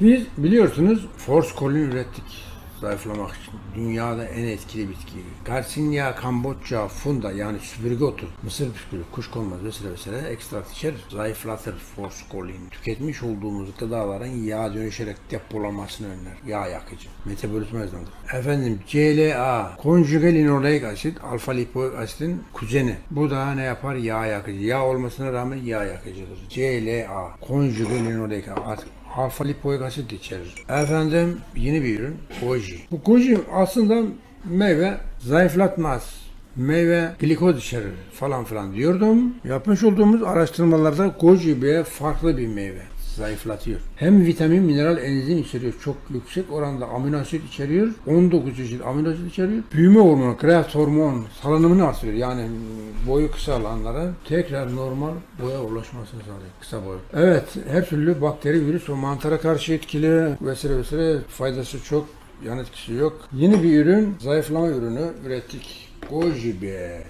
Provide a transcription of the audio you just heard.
Biz biliyorsunuz Force Colin ürettik zayıflamak için. Dünyada en etkili bitki. Garcinia cambogia funda yani süpürge otu, mısır püskülü, kuşkonmaz vesaire vesaire ekstrat içerir. Zayıflatır Force Colin. Tüketmiş olduğumuz gıdaların yağ dönüşerek depolanmasını önler. Yağ yakıcı. Metabolizma hızlandır. Efendim CLA, konjüge linoleik asit, alfa lipoik asitin kuzeni. Bu da ne yapar? Yağ yakıcı. Yağ olmasına rağmen yağ yakıcıdır. CLA, konjüge linoleik asit alfa lipoik asit içerir. Efendim yeni bir ürün goji. Bu goji aslında meyve zayıflatmaz. Meyve glikoz içerir falan filan diyordum. Yapmış olduğumuz araştırmalarda goji bir farklı bir meyve. Zayıflatıyor. Hem vitamin, mineral, enzim içeriyor. Çok yüksek oranda amino asit içeriyor. 19 çeşit amino asit içeriyor. Büyüme hormonu, growth hormon salınımını artırıyor. Yani boyu kısalanlara tekrar normal boya ulaşmasını sağlıyor. Kısa boy. Evet, her türlü bakteri, virüs ve mantara karşı etkili vesaire vesaire faydası çok. Yan etkisi yok. Yeni bir ürün, zayıflama ürünü ürettik. Goji be.